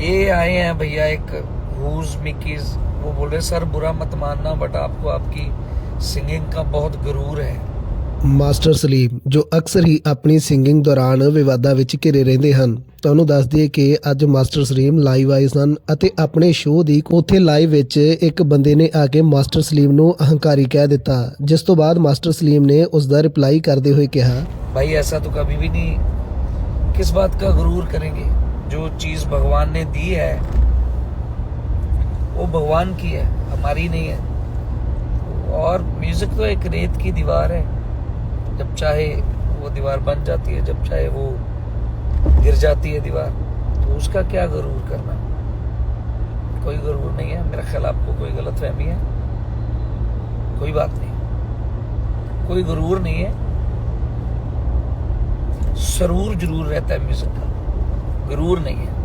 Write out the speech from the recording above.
ये आए हैं भैया एक रूज मिकीज वो बोल रहे सर बुरा मत मानना बट आपको आपकी सिंगिंग का बहुत गरूर है ਮਾਸਟਰ ਸਲੀਮ ਜੋ ਅਕਸਰ ਹੀ ਆਪਣੀ ਸਿੰਗਿੰਗ ਦੌਰਾਨ ਵਿਵਾਦਾਂ ਵਿੱਚ ਘਿਰੇ ਰਹਿੰਦੇ ਹਨ ਤੁਹਾਨੂੰ ਦੱਸ ਦਈਏ ਕਿ ਅੱਜ ਮਾਸਟਰ ਸਲੀਮ ਲਾਈਵ ਆਏ ਸਨ ਅਤੇ ਆਪਣੇ ਸ਼ੋਅ ਦੀ ਉੱਥੇ ਲਾਈਵ ਵਿੱਚ ਇੱਕ ਬੰਦੇ ਨੇ ਆ ਕੇ ਮਾਸਟਰ ਸਲੀਮ ਨੂੰ ਅਹੰਕਾਰੀ ਕਹਿ ਦਿੱਤਾ ਜਿਸ ਤੋਂ ਬਾਅਦ ਮਾਸਟਰ ਸਲੀਮ ਨੇ ਉਸ ਦਾ ਰਿਪਲਾਈ ਕਰਦੇ ਹੋਏ ਕਿਹਾ भाई ऐसा तो कभी भी नहीं किस बात का गरूर करेंगे जो चीज़ भगवान ने दी है, वो भगवान की है, हमारी नहीं है। और म्यूज़िक तो एक रेत की दीवार है। जब चाहे वो दीवार बन जाती है, जब चाहे वो गिर जाती है दीवार तो उसका क्या गरूर करना? कोई गरूर नहीं है, मेरा ख्याल आपको कोई गलत फहमी है। कोई बात नहीं। कोई गरूर नहीं है। सरूर ज़रूर रहता है म्यूज़िक का। ਜ਼ਰੂਰ ਨਹੀਂ ਹੈ।